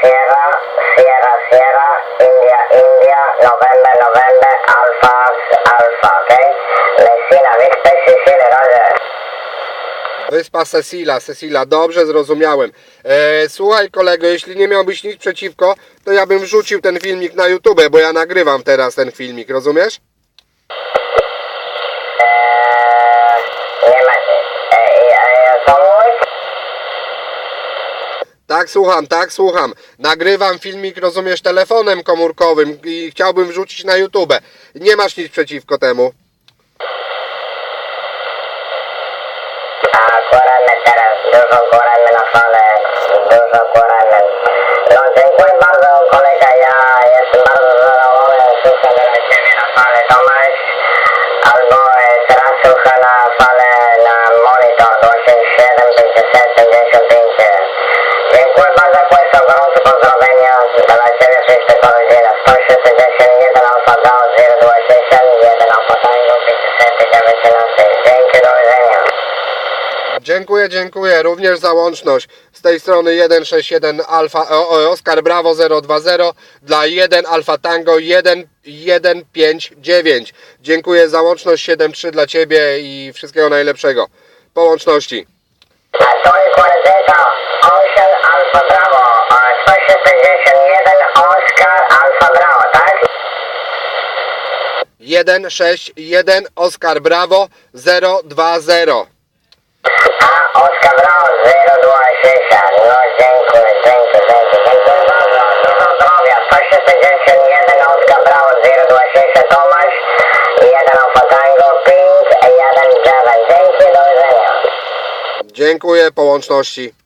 Sierra, Sierra, Sierra, India, India, November, November, Alpha, Alpha, okej? Messina, wyspę Sicily, Roger. Wyspa Cecila, Cecila, dobrze zrozumiałem. E, słuchaj kolego, jeśli nie miałbyś nic przeciwko, to ja bym wrzucił ten filmik na YouTube, bo ja nagrywam teraz ten filmik, rozumiesz? Tak, słucham, tak, słucham. Nagrywam filmik, rozumiesz, telefonem komórkowym i chciałbym wrzucić na YouTube. Nie masz nic przeciwko temu. A kuremy teraz, dużo kuremy na falę, dużo kuremy. No dziękuję bardzo kolega, ja jestem bardzo zadowolony, słucham dla Ciebie na falę Tomasz, albo e, teraz słucham na falę na monitor 287 519. Dzięki, do widzenia. Dziękuję, dziękuję. Również za łączność. Z tej strony 161 Alfa o, o, Oscar Bravo 020 dla 1 Alfa Tango 1159. Dziękuję za łączność 73 dla Ciebie i wszystkiego najlepszego. Po łączności. Tony 40, 161 Oscar Bravo 020. A Oscar Bravo 026, no dziękuję, dziękuję, dziękuję, dziękuję bardzo, dużo zdrowia, 161 Oscar Bravo 026 Tomasz, 1 Alfa Tango 5, 1 Java, dzięki, do widzenia. Dziękuję po łączności.